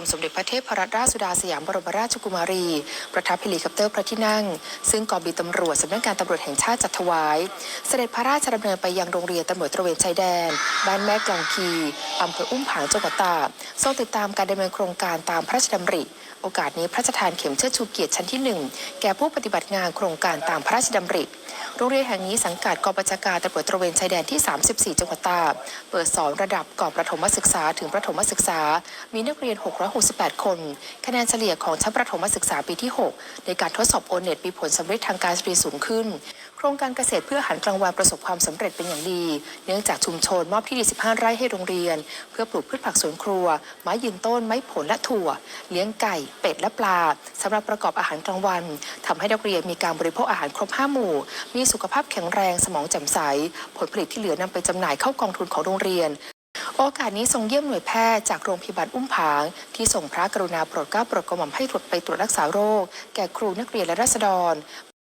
มสมเด็จพระเทพรัตนราชสุดาสยามบรมราชกุมารี ประทับเฮลิคอปเตอร์พระที่นั่ง ซึ่งกองบินตำรวจสำนักงานตำรวจแห่งชาติจัดถวาย เสด็จพระราชดำเนินไปยังโรงเรียนตำรวจตระเวนชายแดน บ้านแม่กลองคีอำเภออุ้มผางจังหวัดตากทรงติดตามการดำเนินโครงการตามพระราชดำริ โอกาสนี้พระราชทานเข็มเชิดชูเกียรติชั้นที่หนึ่งแก่ผู้ปฏิบัติงานโครงการตามพระราชดำริ โรงเรียนแห่งนี้สังกัดกองบัญชาการตำรวจตระเวนชายแดนที่ 34 จังหวัดตากเปิดสอนระดับก่อนประถมศึกษาถึงประถมศึกษา มีนักเรียน 668 คน คะแนนเฉลี่ยของชั้นประถมศึกษาปีที่ 6 ในการทดสอบโอเน็ตมีผลสำเร็จทางการเรียนสูงขึ้น โครงการเกษตรเพื่ออาหารกลางวันประสบความสำเร็จเป็นอย่างดี เนื่องจากชุมชนมอบที่ดิน15 ไร่ให้โรงเรียน เพื่อปลูกพืชผักสวนครัว ไม้ยืนต้น ไม้ผลและถั่ว เลี้ยงไก่ เป็ดและปลาสำหรับประกอบอาหารกลางวันทำให้นักเรียนมีการบริโภคอาหารครบห้าหมู่ มีสุขภาพแข็งแรงสมองแจ่มใส ผลผลิตที่เหลือนำไปจำหน่ายเข้ากองทุนของโรงเรียน โอกาสนี้ทรงเยี่ยมหน่วยแพทย์จากโรงพยาบาลอุ้มผาง ที่ส่งพระกรุณาโปรดเกล้าโปรดกระหม่อมให้ตรวจไปตรวจรักษาโรค แก่ครูนักเรียนและราษฎร